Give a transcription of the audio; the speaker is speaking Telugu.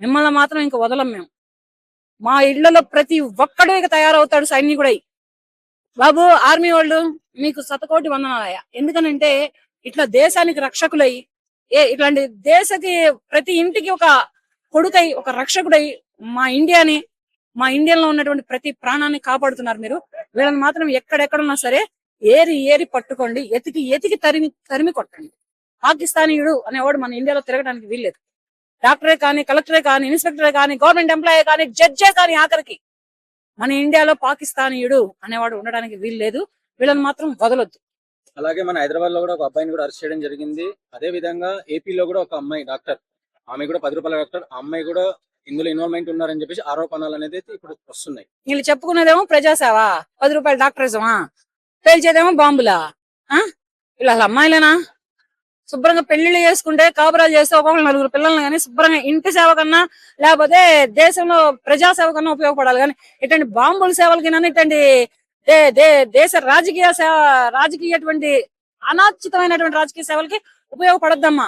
మిమ్మల్ని మాత్రం ఇంక వదలం మేము. మా ఇళ్ళలో ప్రతి ఒక్కడు ఇక తయారవుతాడు సైనికుడై. బాబు ఆర్మీ వాళ్ళు మీకు శతకోటి వందనాలయ్య. ఎందుకనంటే ఇట్లా దేశానికి రక్షకులై ఏ ఇట్లాంటి దేశకి ప్రతి ఇంటికి ఒక కొడుకై ఒక రక్షకుడై మా ఇండియాని మా ఇండియాలో ఉన్నటువంటి ప్రతి ప్రాణాన్ని కాపాడుతున్నారు మీరు. వీళ్ళని మాత్రం ఎక్కడెక్కడున్నా సరే ఏరి ఏరి పట్టుకోండి. ఎతికి ఎతికి తరిమి తరిమి కొట్టండి. పాకిస్తానీయుడు అనేవాడు మన ఇండియాలో తిరగడానికి వీల్లేదు. డాక్టరే కానీ కలెక్టరే కానీ ఇన్స్పెక్టరే కానీ గవర్నమెంట్ ఎంప్లాయీ కానీ జడ్జే కానీ ఆఖరికి మన ఇండియాలో పాకిస్తానీయుడు అనేవాడు ఉండడానికి వీల్లేదు. వీళ్ళని మాత్రం వదలొద్దు. అలాగే మన హైదరాబాద్లో కూడా ఒక అబ్బాయిని కూడా అరెస్ట్ చేయడం జరిగింది. అదే విధంగా ఏపీలో కూడా ఒక అమ్మాయి డాక్టర్ ఆమె కూడా పది రూపాయల డాక్టర్ ఆ అమ్మాయి కూడా ఇందులో ఇన్వాల్వ్మెంట్ ఉన్నారని చెప్పేసి ఆరోపణలు అనేది అయితే ఇప్పుడు వస్తున్నాయి. వీళ్ళు చెప్పుకునేదేమో ప్రజాసేవ పది రూపాయల డాక్టరిజమా పేల్చేదేమో బాంబులా ఆ? వీళ్ళు అసలు అమ్మాయిలేనా? శుభ్రంగా పెళ్ళిళ్ళు చేసుకుంటే కాపురాలు చేస్తే ఒక్కొక్కరు నలుగురు పిల్లల్ని కానీ శుభ్రంగా ఇంటి సేవ కన్నా లేకపోతే దేశంలో ప్రజా సేవ కన్నా ఉపయోగపడాలి. కానీ ఇటువంటి బాంబుల సేవలకి ఇటువంటి దే దేశ రాజకీయ సేవ రాజకీయటువంటి అనాచితమైనటువంటి రాజకీయ సేవలకి ఉపయోగపడద్దమ్మా.